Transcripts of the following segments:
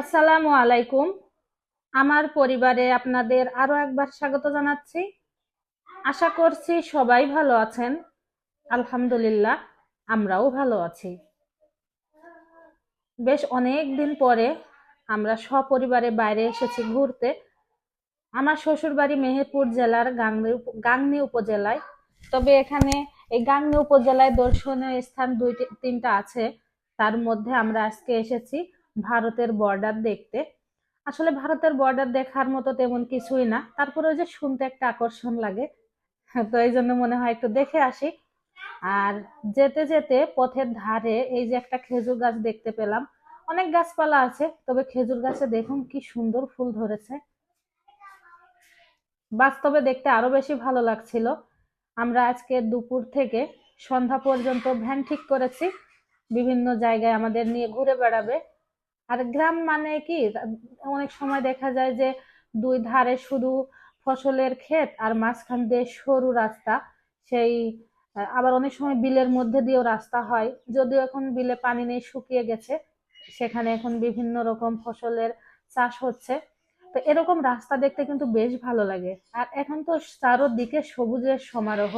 আসসালামু আলাইকুম। আমার পরিবারে আপনাদের আরও একবার স্বাগত জানাচ্ছি। আশা করছি সবাই ভালো আছেন। আলহামদুলিল্লাহ, আমরাও ভালো আছি। বেশ অনেক দিন পরে আমরা সপরিবারে বাইরে এসেছি ঘুরতে। আমার শ্বশুর বাড়ি মেহেরপুর জেলার গাংনি গাংনী উপজেলায়। তবে এখানে এই গাংনী উপজেলায় দর্শনীয় স্থান দুই তিনটা আছে। তার মধ্যে আমরা আজকে এসেছি ভারতের বর্ডার দেখতে। আসলে ভারতের বর্ডার দেখার মতো তেমন কিছুই না। তারপরে ওই যে শুনতে একটা আকর্ষণ লাগে। তো এই জন্য মনে হয় একটু দেখে আসি। আর যেতে যেতে পথের ধারে এই যে একটা খেজুর গাছ দেখতে পেলাম। অনেক গাছপালা আছে, তবে খেজুর গাছে দেখুন কি সুন্দর ফুল ধরেছে। বাস্তবে দেখতে আরও বেশি ভালো লাগছিল। আমরা আজকে দুপুর থেকে সন্ধ্যা পর্যন্ত ভ্যান ঠিক করেছি। বিভিন্ন জায়গায় আমাদের নিয়ে ঘুরে বেড়াবে। আর গ্রাম মানে কি? অনেক সময় দেখা যায় যে দুই ধারে শুধু ফসলের ক্ষেত আর মাঝখান দিয়ে সরু রাস্তা। সেই, আবার অনেক সময় বিলের মধ্যে দিয়েও রাস্তা হয়। যদিও এখন বিলে পানি নেই, শুকিয়ে গেছে। সেখানে এখন বিভিন্ন রকম ফসলের চাষ হচ্ছে। তো এরকম রাস্তা দেখতে কিন্তু বেশ ভালো লাগে। আর এখন তো চারোদিকে সবুজের সমারোহ।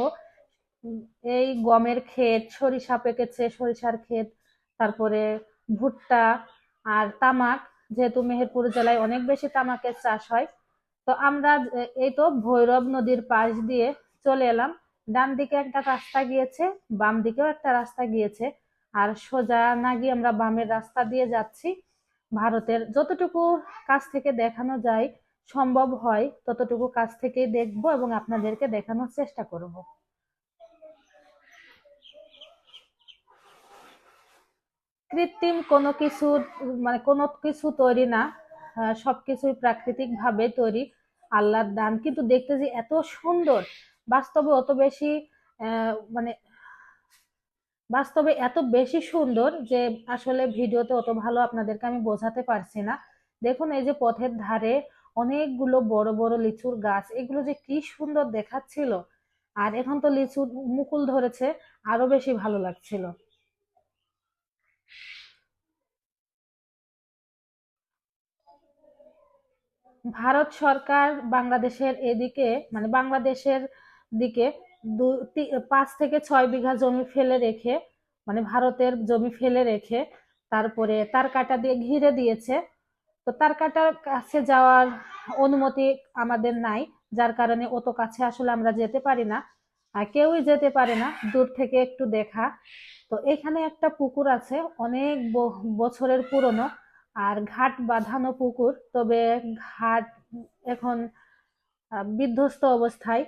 এই গমের ক্ষেত, সরিষা পেকেছে, সরিষার ক্ষেত, তারপরে ভুট্টা আর তামাক, যেহেতু মেহেরপুর জেলায় অনেক বেশি তামাকের চাষ হয়, তো আমরা এই তো ভৈরব নদীর পাশ দিয়ে চলে এলাম। ডান দিকে একটা রাস্তা গিয়েছে, বাম দিকেও একটা রাস্তা গিয়েছে, আর সোজা না গিয়ে আমরা বামের রাস্তা দিয়ে যাচ্ছি। ভারতের যতটুকু কাছ থেকে দেখানো যায়, সম্ভব হয়, ততটুকু কাছ থেকেই দেখব এবং আপনাদেরকে দেখানোর চেষ্টা করব। কৃত্রিম কোনো কিছু মানে কোনো কিছু তৈরি না সবকিছুই প্রাকৃতিক ভাবে তৈরি, আল্লাহর দান। কিন্তু দেখতে যে এত সুন্দর, বাস্তবে অত বেশি মানে বাস্তবে এত বেশি সুন্দর যে আসলে ভিডিওতে অত ভালো আপনাদেরকে আমি বোঝাতে পারছি না। দেখুন, এই যে পথের ধারে অনেকগুলো বড় বড় লিচুর গাছ, এগুলো যে কি সুন্দর দেখাচ্ছিল। আর এখন তো লিচুর মুকুল ধরেছে, আরও বেশি ভালো লাগছিল। ভারত সরকার বাংলাদেশের এদিকে মানে বাংলাদেশের দিকে দু পাঁচ থেকে ছয় বিঘা জমি ফেলে রেখে মানে ভারতের জমি ফেলে রেখে তারপরে তার কাটা দিয়ে ঘিরে দিয়েছে। তো তার কাটার কাছে যাওয়ার অনুমতি আমাদের নাই, যার কারণে অত কাছে আসলে আমরা যেতে পারি না। আর কেউই যেতে পারে না, দূর থেকে একটু দেখা। তো এখানে একটা পুকুর আছে, অনেক বছরের পুরনো। আর ঘাট বাঁধানো পুকুর, তবে ঘাট এখন বিধ্বস্ত অবস্থায়।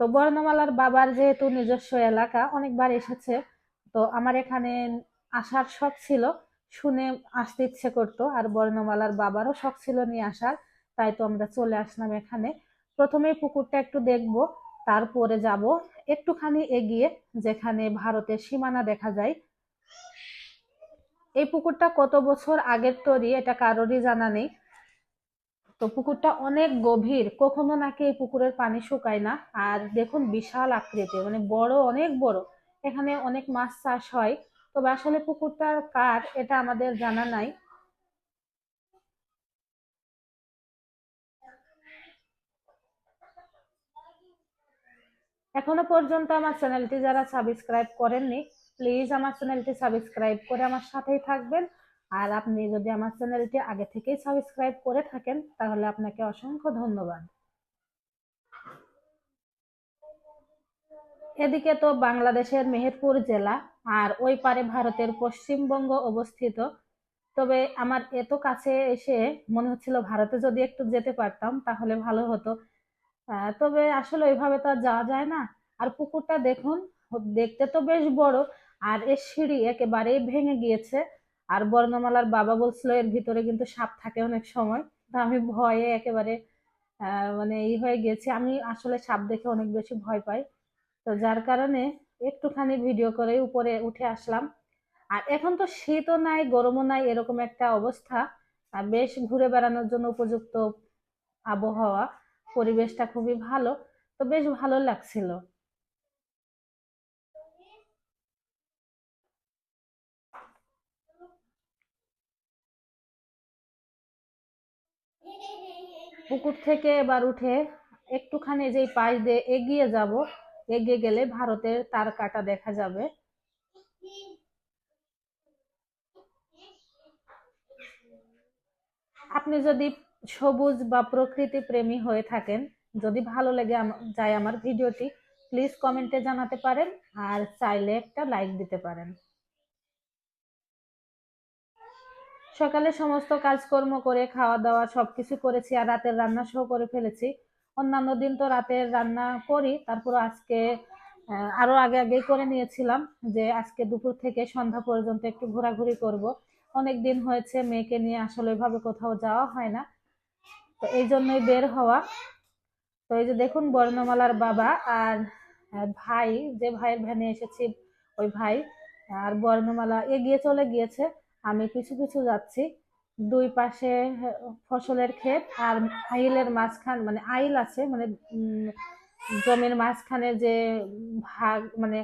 তো বর্ণমালার বাবার যেহেতু নিজস্ব এলাকা, অনেকবার এসেছে। তো আমার এখানে আসার শখ ছিল, শুনে আসতে ইচ্ছে করতো, আর বর্ণমালার বাবারও শখ ছিল নিয়ে আসার, তাই তো আমরা চলে আসলাম এখানে। প্রথমে পুকুরটা একটু দেখব, তারপরে যাব। একটুখানি এগিয়ে, যেখানে ভারতের সীমানা দেখা যায় এই পুকুরটা কত বছর আগের তৈরি, এটা কারোরই জানা নেই। তো পুকুরটা অনেক গভীর, কখনো নাকি এই পুকুরের পানি শুকায় না। আর দেখুন, বিশাল আকৃতি মানে বড়, অনেক বড়। এখানে অনেক মাছ চাষ হয়। তবে আসলে পুকুরটার কার, এটা আমাদের জানা নাই। এখনও পর্যন্ত আমার চ্যানেলটি যারা সাবস্ক্রাইব করেননি প্লিজ আমার চ্যানেলটি সাবস্ক্রাইব করে আমার সাথেই থাকবেন। আর আপনি যদি আমার চ্যানেলটি আগে থেকেই সাবস্ক্রাইব করে থাকেন, তাহলে আপনাকে অসংখ্য ধন্যবাদ। এদিকে তো বাংলাদেশের মেহেরপুর জেলা আর ওই পারে ভারতের পশ্চিমবঙ্গ অবস্থিত। তবে আমার এত কাছে এসে মনে হচ্ছিল ভারতে যদি একটু যেতে পারতাম, তাহলে ভালো হতো। তবে আসলে ওইভাবে তো আর যাওয়া যায় না। আর পুকুরটা দেখুন, দেখতে তো বেশ বড় আর এর সিঁড়ি একেবারেই ভেঙে গিয়েছে। আর বর্ণমালার বাবা বলছিল, এর ভিতরে কিন্তু সাপ থাকে অনেক সময়। তো আমি ভয়ে একেবারে মানে এই হয়ে গেছি আমি আসলে সাপ দেখে অনেক বেশি ভয় পাই। তো যার কারণে একটুখানি ভিডিও করে উপরে উঠে আসলাম। আর এখন তো শীতও নাই, গরমও নাই, এরকম একটা অবস্থা। বেশ ঘুরে বেড়ানোর জন্য উপযুক্ত আবহাওয়া। পরিবেশটা খুবই ভালো। তো বেশ ভালো লাগছিল। পুকুর থেকে এবার উঠে একটুখানি যেই পাশ দিয়ে এগিয়ে যাব, এগিয়ে গেলে ভারতের তার কাটা দেখা যাবে। আপনি যদি সবুজ বা প্রকৃতি প্রেমী হয়ে থাকেন, যদি ভালো লেগে যায় আমার ভিডিওটি প্লিজ কমেন্টে জানাতে পারেন আর চাইলে একটা লাইক দিতে পারেন। সকালে সমস্ত কাজকর্ম করে খাওয়া দাওয়া সবকিছু করেছি আর রাতের রান্না সহ করে ফেলেছি। অন্যান্য দিন তো রাতের রান্না করি, তারপর আজকে আরও আগে আগেই করে নিয়েছিলাম যে আজকে দুপুর থেকে সন্ধ্যা পর্যন্ত একটু ঘোরাঘুরি করব। অনেক দিন হয়েছে মেয়েকে নিয়ে আসলে ওইভাবে কোথাও যাওয়া হয় না। তো এই জন্যই বের হওয়া। তো এই যে দেখুন বর্ণমালার বাবা আর ভাই, যে ভাইয়ের ভ্যানে এসেছি, ওই ভাই, আর বর্ণমালা এগিয়ে চলে গিয়েছে। আমি পিছু পিছু যাচ্ছি। দুই পাশে ফসলের ক্ষেত আর আইলের মাঝখান মানে আইল আছে মানে জমির মাঝখানে যে ভাগ মানে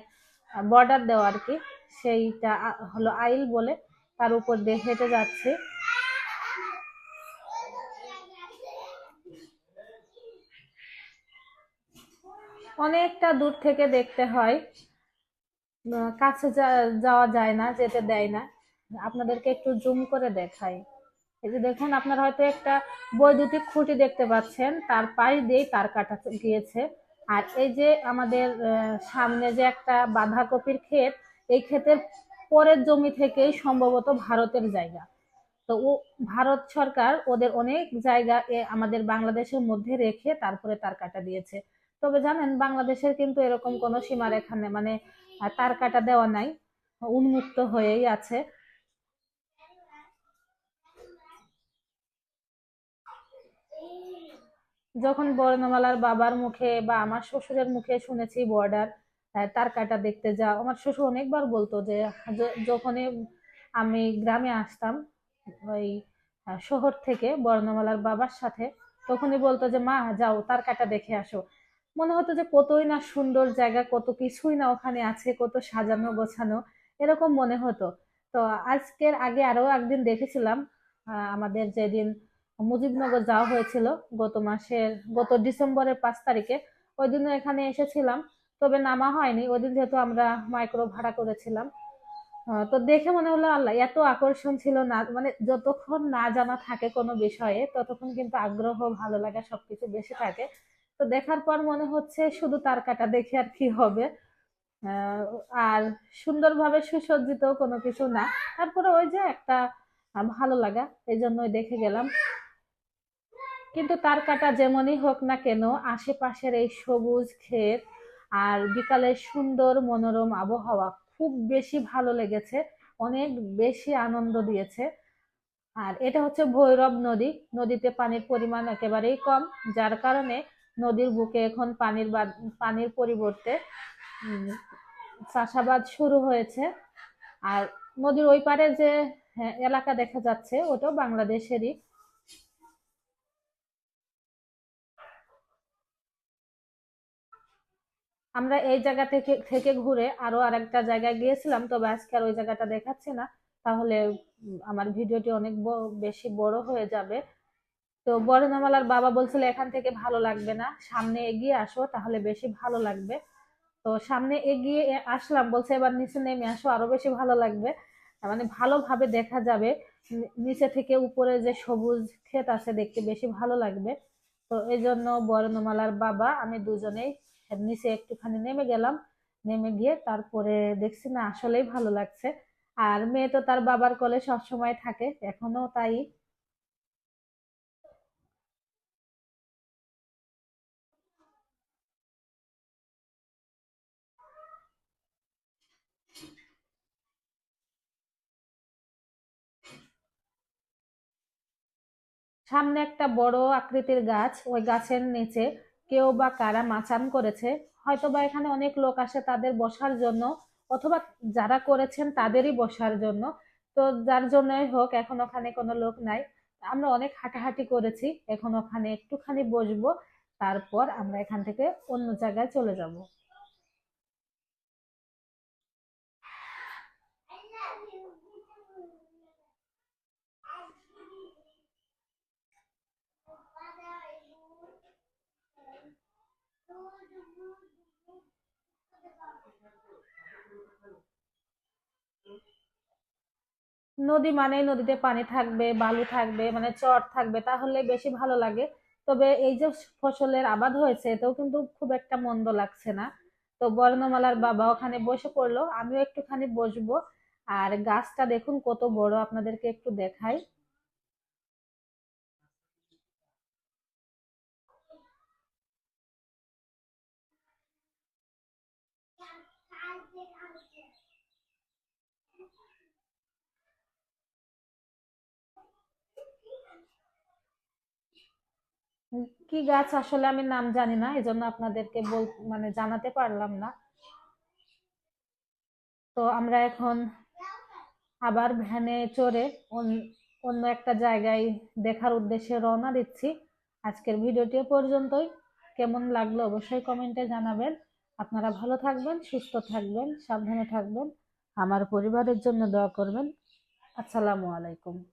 বর্ডার দেওয়া আর কি, সেইটা হলো আইল বলে, তার উপর দিয়ে হেঁটে যাচ্ছি। অনেকটা দূর থেকে দেখতে হয় কাছে যাওয়া যায় না, যেতে দেয় না। আপনাদেরকে একটু জুম করে দেখাই। এই যে দেখুন, আপনারা হয়তো একটা বৈদ্যুতিক খুঁটি দেখতে পাচ্ছেন, তার পাশ দিয়েই তার কাটা গিয়েছে। আর এই যে আমাদের সামনে যে একটা বাঁধাকপির ক্ষেত, এই ক্ষেতের পরের জমি থেকেই সম্ভবত ভারতের জায়গা। তো ও, ভারত সরকার ওদের অনেক জায়গা আমাদের বাংলাদেশের মধ্যে রেখে তারপরে তার কাটা দিয়েছে। তবে জানেন, বাংলাদেশের কিন্তু এরকম কোনো সীমারেখা মানে তার কাটা দেওয়া নাই, উন্মুক্ত হয়েই আছে। যখন বর্ণমালার বাবার মুখে বা আমার শ্বশুরের মুখে শুনেছি বর্ডার তার কাটা দেখতে যাও। আমার শ্বশুর অনেকবার বলতো যে যখনই আমি গ্রামে আসতাম, ওই শহর থেকে বর্ণমালার বাবার সাথে, তখনই বলতো যে, মা, যাও, তার কাটা দেখে আসো। মনে হতো যে, কতই না সুন্দর জায়গা, কত কিছুই না ওখানে আছে, কত সাজানো, গোছানো। এরকম মনে হতো। তো আজকের আগে আরও একদিন দেখেছিলাম আমাদের যেদিন মুজিবনগর যাওয়া হয়েছিল গত মাসের, গত ডিসেম্বরের পাঁচ তারিখে। ওই দিনও এখানে এসেছিলাম, তবে নামা হয়নি। ওই দিন যেহেতু আমরা মাইক্রো ভাড়া করেছিলাম। তো দেখে মনে হলো, আল্লাহ, এত আকর্ষণ ছিল না মানে যতক্ষণ না জানা থাকে কোনো বিষয়ে, ততক্ষণ কিন্তু আগ্রহ, ভালো লাগা সবকিছু বেশি থাকে। তো দেখার পর মনে হচ্ছে শুধু তার কাটা দেখে আর কি হবে। আর সুন্দরভাবে সুসজ্জিত কোনো কিছু না। তারপরে ওই যে একটা ভালো লাগা, এই জন্যই দেখে গেলাম। কিন্তু তার কাটা যেমনই হোক না কেন আশেপাশের এই সবুজ ক্ষেত আর বিকালের সুন্দর মনোরম আবহাওয়া খুব বেশি ভালো লেগেছে অনেক বেশি আনন্দ দিয়েছে। আর এটা হচ্ছে ভৈরব নদী নদীতে পানির পরিমাণ একেবারেই কম যার কারণে নদীর বুকে এখন পানির পানির পরিবর্তে চাষাবাদ শুরু হয়েছে। আর নদীর ওই পারে যে হ্যাঁ, এলাকা দেখা যাচ্ছে ওটাও বাংলাদেশেরই। আমরা এই জায়গা থেকে থেকে ঘুরে আরও আরেকটা জায়গায় গিয়েছিলাম, তবে আজকে আর ওই জায়গাটা দেখাচ্ছি না। তাহলে আমার ভিডিওটি অনেক বেশি বড় হয়ে যাবে। তো বর্ণমালার বাবা বলছিল, এখান থেকে ভালো লাগবে না। সামনে এগিয়ে আসো, তাহলে বেশি ভালো লাগবে। তো সামনে এগিয়ে আসলাম, বলছে, এবার নিচে নেমে আসো, আরও বেশি ভালো লাগবে। মানে ভালোভাবে দেখা যাবে। নিচে থেকে উপরে যে সবুজ ক্ষেত আছে, দেখতে বেশি ভালো লাগবে। তো এই জন্য বর্ণমালার বাবা, আমি দুজনেই নিচে একটুখানি নেমে গেলাম, নেমে গিয়ে তারপরে দেখছি না আসলেই ভালো লাগছে। আর মেয়ে তো তার বাবার কোলে সবসময় থাকে, এখনও তাই। সামনে একটা বড় আকৃতির গাছ, ওই গাছের নিচে কেউ বা কারা মাচান করেছে হয়তো বা এখানে অনেক লোক আসে তাদের বসার জন্য, অথবা যারা করেছেন তাদেরই বসার জন্য। তো যার জন্যই হোক, এখন ওখানে কোনো লোক নাই। আমরা অনেক হাঁটাহাঁটি করেছি, এখন ওখানে একটুখানি বসবো, তারপর আমরা এখান থেকে অন্য জায়গায় চলে যাব। নদী মানেই নদীতে পানি থাকবে, বালু থাকবে মানে চট থাকবে, তাহলে বেশি ভালো লাগে। তবে এই যে ফসলের আবাদ হয়েছে, এতেও কিন্তু খুব একটা মন্দ লাগছে না। তো বর্ণমালার বাবা ওখানে বসে পড়ল, আমিও একটুখানি বসবো। আর গাছটা দেখুন কত বড়, আপনাদেরকে একটু দেখাই। কি গাছ আসলে আমি নাম জানি না এই জন্য আপনাদেরকে বল মানে জানাতে পারলাম না। তো আমরা এখন আবার ভ্যানে চড়ে অন- অন্য একটা জায়গায় দেখার উদ্দেশ্যে রওনা দিচ্ছি। আজকের ভিডিওটি পর্যন্তই। কেমন লাগল অবশ্যই কমেন্টে জানাবেন। আপনারা ভালো থাকবেন, সুস্থ থাকবেন, সাবধানে থাকবেন। আমার পরিবারের জন্য দোয়া করবেন। আসসালামু আলাইকুম।